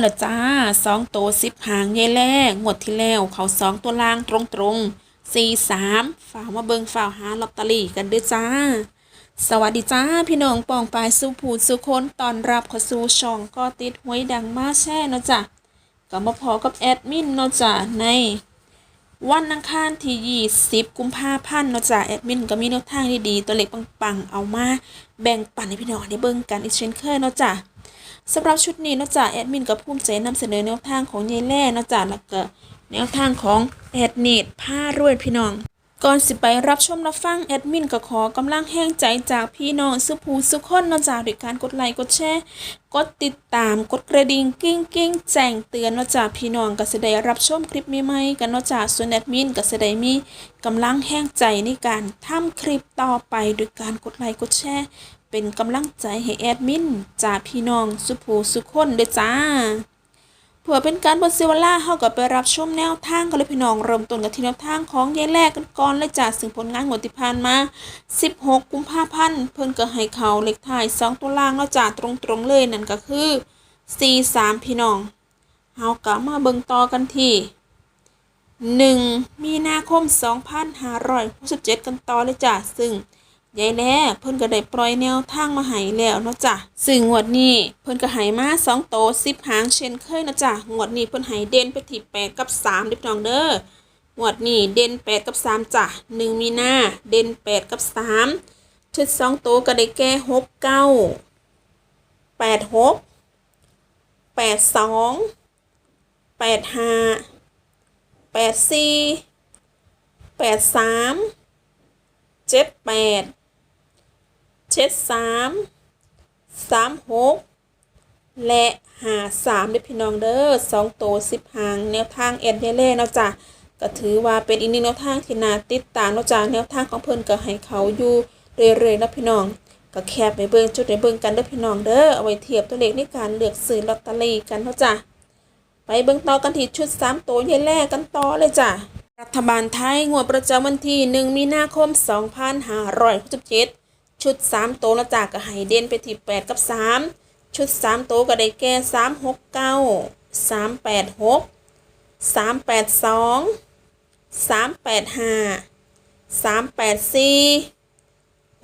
เหรอจ้าสองตัวสิบหางยายแล่งวดที่แล้วเขาสองตัวล่างตรงตรงสี่สามฝ่ามาเบิงฝ่าหาลอตเตอรี่กันเด้อจ้า สวัสดีจ้า พี่น้องปองปายสุผูสุคนตอนรับข้าสู่ช่องก็ติดหวยดังมาแช่เนาะจ้ะก็มาพอกับแอดมินเนาะจ้ะใน วันอังคารที่ 20 กุมภาพันธ์เนาะจ้ะแอดมินก็มีแนวทางดีๆตัวเล็กปังๆ เอามาแบ่งปันให้พี่น้องได้เบิ่งกันอีกเช่นเคยเนาะจ้ะ สำหรับชุดนี้นะจ้ะแอดมินก็ภูมิใจนำเสนอแนวทางของยายแล่นะจ้ะแล้วก็แนวทางของแอดเนตผ้ารวยพี่น้องก่อนสิไปรับชมรับฟังแอดมินก็ขอกำลังแห้งใจจากพี่น้องสุภูสุขคนนะจ้ะด้วยการกดไลค์กดแชร์กดติดตามกดกระดิ่งกิ้งกิ้งแจ้งเตือนนะจ้ะพี่น้องก็จะได้รับชมคลิปใหม่ๆกันนะจ้ะส่วนแอดมินก็จะได้มีกำลังแห้งใจในการทำคลิปต่อไปโดยการกดไลค์กดแชร์ เป็นกำลังใจให้แอดมินจากพี่น้องสุภูสุขคนเด้จ้าเผื่อเป็นการบนเซวล่าเฮากับไปรับชมแนวทางกันเลยพี่น้องเริ่มต้นกันที่แนวทางของยายแรกกันก่อนเลยจากสิ่งผลงานงวดที่ผ่านมา 16 กุมภาพันธ์เพิ่นก็ให้เขาเลขท้าย 2 ตัวล่างแล้วจากตรงๆเลยนั่นก็คือ 43 พี่น้องเฮากลับมาเบิ่งต่อกันที่ 1 มีนาคม 2567 กันต่อเลยจ้ะซึ่ง ยายแล่เพิ่นก็ได้ปล่อยแนวทางมาให้แล้วเนาะจ้ะซึ่งงวดนี้เพิ่นก็ให้มา2โต10หางเช่นเคยนะจ้ะงวดนี้เพิ่นให้เด่นไปที่8กับ3เด้อพี่น้องเด้องวดนี้เด่น8กับ3จ้ะ1มีนาเด่น8กับ3ชุด2โตก็ได้แก่6 9 8 6 8 2 8 5 8 4 8 3เจ็ดแปด เจ็ดสามสามหกและหาสามด้อพี่น้องเด้อสองโตสิบหางแนวทางเอ็ดเยเล่เนาะจ้ะก็ถือว่าเป็นอีกหนึ่งแนวทางที่น่าติดตามเนาะจ้ะแนวทางของเพิ่นก็ให้เขาอยู่เรื่อยๆนะพี่น้องก็แคบไปเบิ่งจุดไปเบิ่งกันเด้อพี่น้องเด้อเอาไว้เทียบตัวเลขในการเลือกซื้อลอตเตอรี่กันเนาะจ้ะไปเบิ่งต่อกันที่ชุด3ตัวเยแรกกันต่อเลยจ้ะรัฐบาลไทยงวดประจำวันที่1มีนาคม2567 ชุด3โตละจากก็ให้เด่นไปที่8กับ 3 ชุด 3 โตก็ได้แก่369 386 382 385 384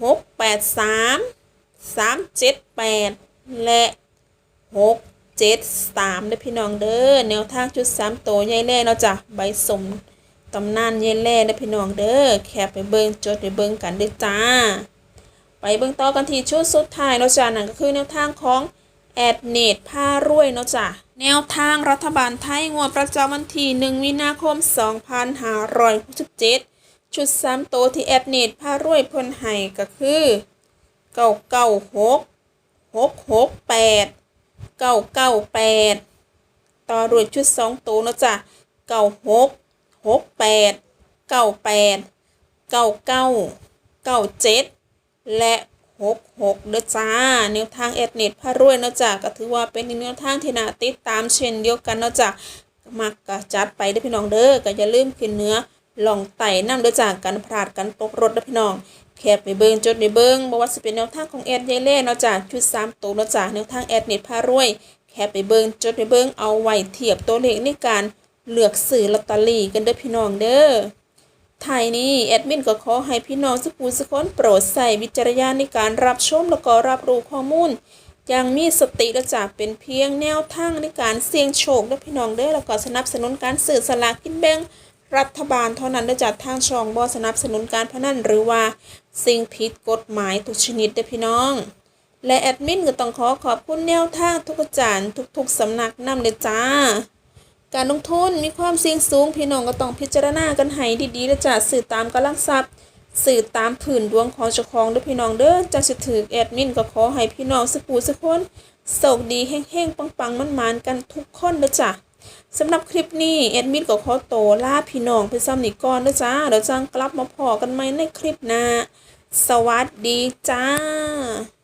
683 378 และหกเจ็ดสามเด้อพี่น้องเด้อแนวทางชุดสามโตใหญ่แล่เนาะจ้ะใบสมตำนานใหญ่แล่เด้อพี่น้องเด้อแคปไปเบิงจดไปเบิงกันเด้อจ้า ไปเบิ่งต่อกันที่ชุดสุดท้ายเนาะจ้ะนั่นก็คือแนวทางของแอดเนตผ้ารวยเนาะจ้ะแนวทางรัฐบาลไทยงวดประจำวันที่ 1 มีนาคม 2567 ชุดสามโตวที่แอดเนตผ้ารวยเพิ่นให้ก็คือเก้าเก้าหกหกหกแปดเก้าเก้าแปดต่อด้วยชุดสองตัวนะจ้ะเก้าหกหกแปดเก้าแปดเก้าเก้าเก้าเจ็ด และหกหกเด้อจ้าแนวทางแอดเน็ตพารวยเนาะจ้ะก็ถือว่าเป็นแนวทางที่น่าติดตามเช่นเดียวกันเนาะจ้ะมักก็จัดไปเด้อพี่น้องเด้อก็อย่าลืมขึ้นเนื้อลองไต่น้ำเด้อจ้ะกันพลาดกันตกรถเด้อพี่น้องแคบไปเบิงจดในเบิ่งบ่ว่าสิเป็นแนวทางของแอดยายเล่เนาะจ้ะชุด3ตัวเนาะจ้ะแนวทางแอดเน็ตพารวยแคบไปเบิงจดไปเบิงเอาไว้เทียบตัวเลขในการเลือกซื้อลอตเตอรี่กันเด้อพี่น้องเด้อ ไทยนี้แอดมินก็ขอให้พี่น้องสุภูสุคนโปรดใส่วิจารณญาณในการรับชมแล้วก็รับรู้ข้อมูล อย่างมีสติและจ้ะเป็นเพียงแนวทางในการเสี่ยงโชคเด้อพี่น้องเด้อแล้วก็สนับสนุนการซื้อสลากกินแบ่งรัฐบาลเท่านั้นได้จัดทางช่องบอสนับสนุนการพนันหรือว่า สิ่งผิดกฎหมายทุกชนิดเด้อพี่น้อง และแอดมินก็ต้องขอขอบคุณแนวทางทุกอาจารย์ทุกๆสำนักนำเลยจ้า การลงทุนมีความเสี่ยงสูง พี่น้องก็ต้องพิจารณากันให้ดีๆและจ้าสื่อตามกำลังทรัพย์ สื่อตามผื่นดวงของเจ้าของด้อพี่น้องเด้อจะสิถือแอดมินก็ขอให้พี่น้องสกูสักคนโชคดีแห้งๆปังๆมันๆกันทุกคนเด้อจ้าสำหรับคลิปนี้แอดมินก็ขอโตลาพี่น้องไปซ้ำนี่ก่อนนะจ้าเดี๋ยวจังกลับมาพอกันใหม่ในคลิปหน้าสวัสดีจ้า